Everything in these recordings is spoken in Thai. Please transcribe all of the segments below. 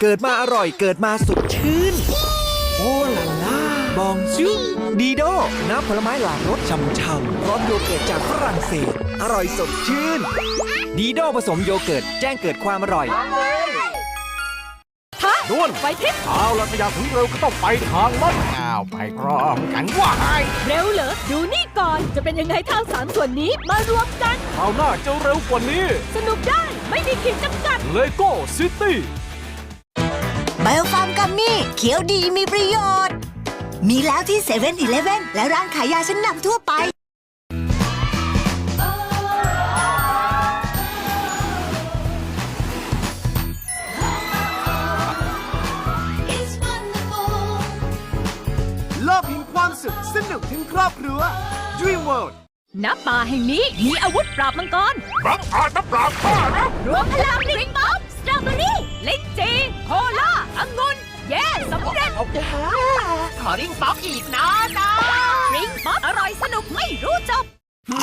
เกิดมาอร่อยเกิดมาสดชื่น โอ้ลาล่าบองซูดีโดน้ำผลไม้หลากรสช่ำๆพร้อมโยเกิร์ตจากฝรั่งเศส อร่อยสดชื่น ดีโดผสมโยเกิร์ตแจ้งเกิดความอร่อยด้วนไปทิพย์เอาละถ้าอยากถึงเร็วก็ต้องไปทางมันอ้าวไปพร้อมกันว่าให้เร็วเหรอ ดูนี่ก่อนจะเป็นยังไงทางสามส่วนนี้มารวมกันคราวหน้าจะเร็วกว่านี้ สนุกได้ไม่มีขีดจำกัดเลโก้ซิตี้ ไบโอฟาร์มกัมมี่เขียวดีมีประโยชน์ มีแล้วที่เซเว่นอีเลฟเว่นและร้านขายยาชั้นนำทั่วไปโลกแห่งความสุขสนุกทั้งครอบครัว Dream World ณป่าแห่งนี้มีอาวุธปราบมังกร รับอาจจะปราบข้านะ รวมพลังริงป๊อปสตรอเบอรี่ ลิ้นจีโคลาองุ่นเย้ สำเร็จขอริงป๊อปอีกนะนะริงป๊อปอร่อยสนุกไม่รู้จบ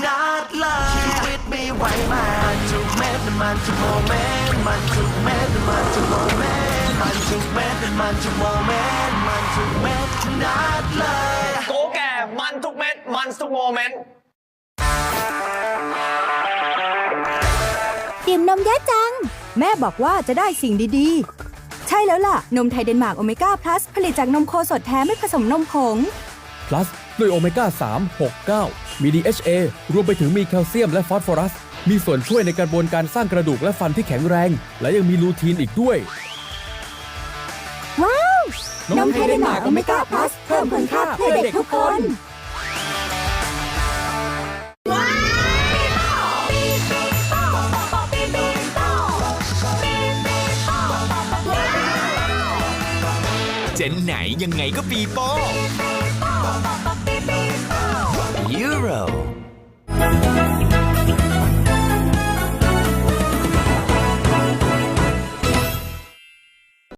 นัดเลยชีวิตไม่ไหวมันทุกเม็ดมันทุกโมเมนต์มันทุกเม็ดมันทุกโมเมนต์มันทุกเม็ดมันทุกโมเมนต์มันทุกเม็ดนัดเลยโกแก่มันทุกเม็ดมันทุกโมเมนต์ดื่มนมเยอะจัง แม่บอกว่าจะได้สิ่งดีๆใช่แล้วล่ะ นมไทยเดนมาร์กโอเมก้าพลัสผลิตจากนมโคสดแท้ไม่ผสมนมผง plus ด้วยโอเมก้า 3 6 9 มี DHA รวมไปถึงมีแคลเซียมและฟอสฟอรัส มีส่วนช่วยในกระบวนการสร้างกระดูกและฟันที่แข็งแรง และยังมีลูทีนอีกด้วย ว้าว นมไทยเดนมาร์กโอเมก้าพลัสเพิ่มคุณค่าเพื่อเด็กทุกคน เจนไหนยังไงก็ปีโป้ Euro